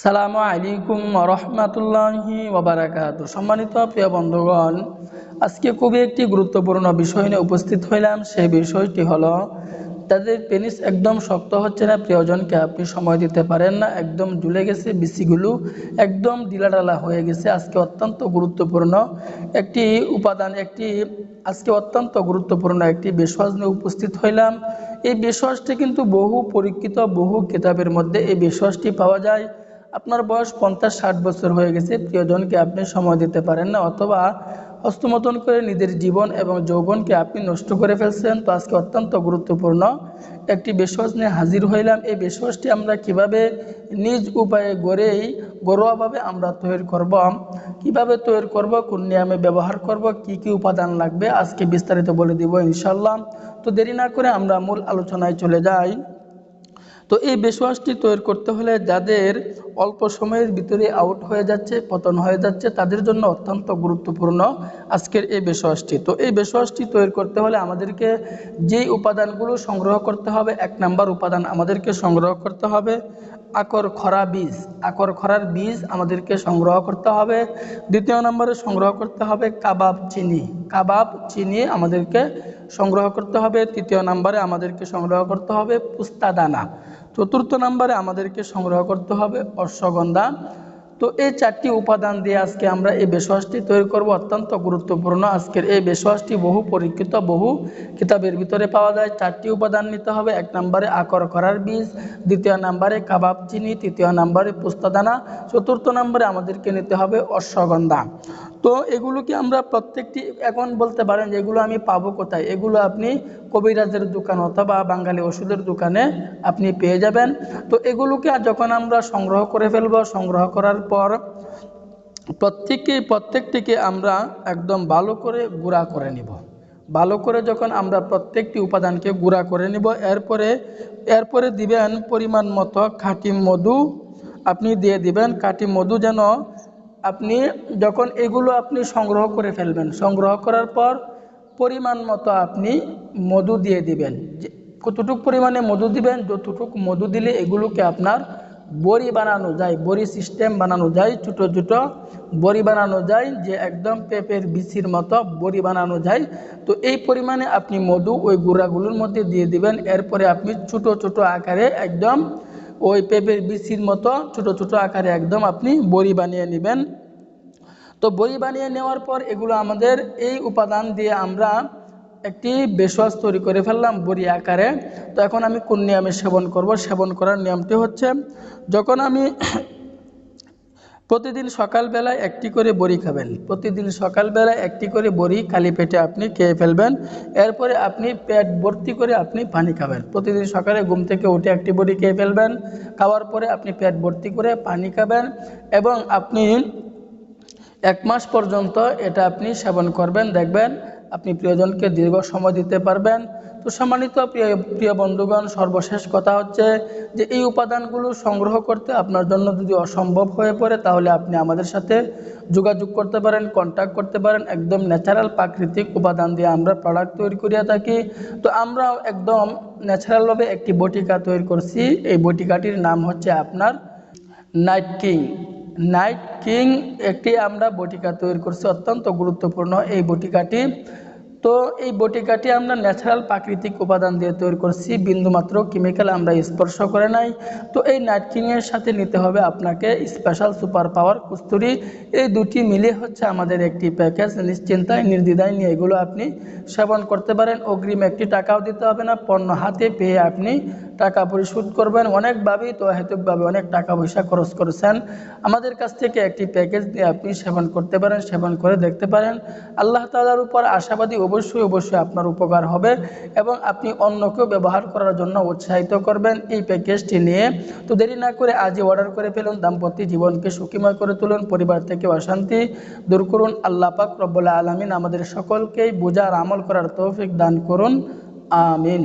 সালামু আলাইকুম রহমাতুল্লাহি ওবারাকাত সম্মানিত প্রিয় বন্ধুগণ, আজকে খুবই একটি গুরুত্বপূর্ণ বিষয় নিয়ে উপস্থিত হইলাম। সেই বিষয়টি হলো, তাদের পেনিস একদম শক্ত হচ্ছে না, প্রিয়জনকে আপনি সময় দিতে পারেন না, একদম জুলে গেছে, বিসিগুলো একদম ডিলাডালা হয়ে গেছে। আজকে অত্যন্ত গুরুত্বপূর্ণ একটি উপাদান, একটি, আজকে অত্যন্ত গুরুত্বপূর্ণ একটি বিশ্বাস নিয়ে উপস্থিত হইলাম। এই বিশ্বাসটি কিন্তু বহু পরীক্ষিত, বহু কিতাবের মধ্যে এই বিশ্বাসটি পাওয়া যায়। আপনার বয়স পঞ্চাশ, ষাট বছর হয়ে গেছে, প্রিয়জনকে আপনি সময় দিতে পারেন না, অথবা হস্তমতন করে নিজের জীবন এবং যৌবনকে আপনি নষ্ট করে ফেলছেন, তো আজকে অত্যন্ত গুরুত্বপূর্ণ একটি বিশ্বাস নিয়ে হাজির হইলাম। এই বিশ্বাসটি আমরা কীভাবে নিজ উপায়ে গড়েই, ঘরোয়াভাবে আমরা তৈরি করব, কীভাবে তৈরি করব, কোন নিয়মে ব্যবহার করব, কি কি উপাদান লাগবে, আজকে বিস্তারিত বলে দিব ইনশাল্লাহ তো দেরি না করে আমরা মূল আলোচনায় চলে যাই। তো এই বেশওয়াশটি তৈরি করতে হলে যাদের অল্প সময়ের ভিতরে আউট হয়ে যাচ্ছে, পতন হয়ে যাচ্ছে, তাদের জন্য অত্যন্ত গুরুত্বপূর্ণ আজকের এই বেশওয়াশটি। তো এই বেশওয়াশটি তৈরি করতে হলে আমাদেরকে যেই উপাদানগুলো সংগ্রহ করতে হবে, এক নাম্বার উপাদান আমাদেরকে সংগ্রহ করতে হবে, আকর খরা বীজ। আকর খরার বীজ আমাদেরকে সংগ্রহ করতে হবে। দ্বিতীয় নম্বরে সংগ্রহ করতে হবে কাবাব চিনি। কাবাব চিনি আমাদেরকে সংগ্রহ করতে হবে। তৃতীয় নম্বরে আমাদেরকে সংগ্রহ করতে হবে পুস্তা দানা চতুর্থ নম্বরে আমাদেরকে সংগ্রহ করতে হবে অশ্বগন্ধা। তো এই চারটি উপাদান দিয়ে আজকে আমরা এই বেশওয়াসটি তৈরি করব। অত্যন্ত গুরুত্বপূর্ণ। আজকের এই বেশওয়াসটি বহু পরীক্ষিত, বহু কিতাবের ভিতরে পাওয়া যায়। চারটি উপাদান নিতে হবে। এক নম্বরে আকর করার বীজ, দ্বিতীয় নম্বরে কাবাব চিনি, তৃতীয় নম্বরে পুস্তাদানা, চতুর্থ নম্বরে আমাদেরকে নিতে হবে অশ্বগন্ধা। তো এগুলোকে আমরা প্রত্যেকটি, এখন বলতে পারেন যে এগুলো আমি পাবো কোথায়? এগুলো আপনি কবিরাজের দোকান অথবা বাঙালি ওষুধের দোকানে আপনি পেয়ে যাবেন। তো এগুলোকে যখন আমরা সংগ্রহ করে ফেলব, সংগ্রহ করার পর প্রত্যেককে প্রত্যেকটিকে আমরা একদম ভালো করে গুঁড়া করে নিব। ভালো করে যখন আমরা প্রত্যেকটি উপাদানকে গুঁড়া করে নিব, এরপরে এরপরে দিবেন পরিমাণ মতো খাঁটি মধু। আপনি দিয়ে দিবেন খাঁটি মধু যেন আপনি যখন এগুলো আপনি সংগ্রহ করে ফেলবেন, সংগ্রহ করার পর পরিমাণ মতো আপনি মধু দিয়ে দিবেন। কতটুক পরিমাণে মধু দিবেন, যতটুক মধু দিলে এগুলোকে আপনার বড়ি বানানো যায়, বড়ি সিস্টেম বানানো যায়, ছোটো ছোটো বড়ি বানানো যায়, যে একদম পেঁপের বিচির মতো বড়ি বানানো যায়। তো এই পরিমাণে আপনি মধু ওই গুঁড়াগুলোর মধ্যে দিয়ে দিবেন। এরপরে আপনি ছোটো ছোটো আকারে একদম ওই পেঁপের বিচির মতো ছোট ছোট আকারে একদম আপনি বড়ি বানিয়ে নেবেন। তো বড়ি বানিয়ে নেওয়ার পর এগুলো আমাদের এই উপাদান দিয়ে আমরা একটি বেশওয়াজ তৈরি করে ফেললাম বড়ি আকারে। তো এখন আমি কোন নিয়মে সেবন করব? সেবন করার নিয়মটি হচ্ছে, যখন আমি প্রতিদিন সকালবেলায় একটি করে বড়ি খাবেন, প্রতিদিন সকালবেলায় একটি করে বড়ি খালি পেটে আপনি খেয়ে ফেলবেন, এরপরে আপনি পেট ভর্তি করে আপনি পানি খাবেন। প্রতিদিন সকালে ঘুম থেকে উঠে একটি বড়ি খেয়ে ফেলবেন, খাওয়ার পরে আপনি পেট ভর্তি করে পানি খাবেন এবং আপনি এক মাস পর্যন্ত এটা আপনি সেবন করবেন। দেখবেন আপনি প্রিয়জনকে দীর্ঘ সময় দিতে পারবেন। তো সম্মানিত প্রিয় প্রিয় বন্ধুগণ, সর্বশেষ কথা হচ্ছে যে এই উপাদানগুলো সংগ্রহ করতে আপনার জন্য যদি অসম্ভব হয়ে পড়ে, তাহলে আপনি আমাদের সাথে যোগাযোগ করতে পারেন কন্ট্যাক্ট করতে পারেন। একদম ন্যাচারাল প্রাকৃতিক উপাদান দিয়ে আমরা প্রোডাক্ট তৈরি করিয়া থাকি। তো আমরাও একদম ন্যাচারালভাবে একটি বটিকা তৈরি করছি। এই বটিকাটির নাম হচ্ছে আপনার নাইট কিং নাইট কিং একটি আমরা বটিকা তৈরি করছি, অত্যন্ত গুরুত্বপূর্ণ এই বটিকাটি। তো এই বটিকাটি আমরা ন্যাচারাল প্রাকৃতিক উপাদান দিয়ে তৈরি করছি, বিন্দুমাত্র কেমিক্যাল আমরা স্পর্শ করে নাই। তো এই নাইট কিংয়ের সাথে নিতে হবে আপনাকে স্পেশাল সুপার পাওয়ার কুস্তুরি। এই দুটি মিলে হচ্ছে আমাদের একটি প্যাকেজ নিশ্চিন্তায়, নির্দ্বিধায় নিয়ে এগুলো আপনি সেবন করতে পারেন। অগ্রিম একটি টাকাও দিতে হবে না, পণ্য হাতে পেয়ে আপনি টাকা পরিশোধ করবেন অনেকভাবেই তো হেতুকভাবে অনেক টাকা পয়সা খরচ করেছেন। আমাদের কাছ থেকে একটি প্যাকেজ দিয়ে আপনি সেবন করতে পারেন, সেবন করে দেখতে পারেন। আল্লাহ তালার উপর আশাবাদী অবশ্যই অবশ্যই আপনার উপকার হবে এবং আপনি অন্যকেও ব্যবহার করার জন্য উৎসাহিত করবেন এই প্যাকেজটি নিয়ে। তো দেরি না করে আজই অর্ডার করে ফেলুন, দাম্পত্য জীবনকে সুখীময় করে তুলুন, পরিবার থেকে অশান্তি দূর করুন। আল্লাহ পাক রব্বুল্লাহ আলমিন আমাদের সকলকেই বোঝার আমল করার তৌফিক দান করুন। আমিন।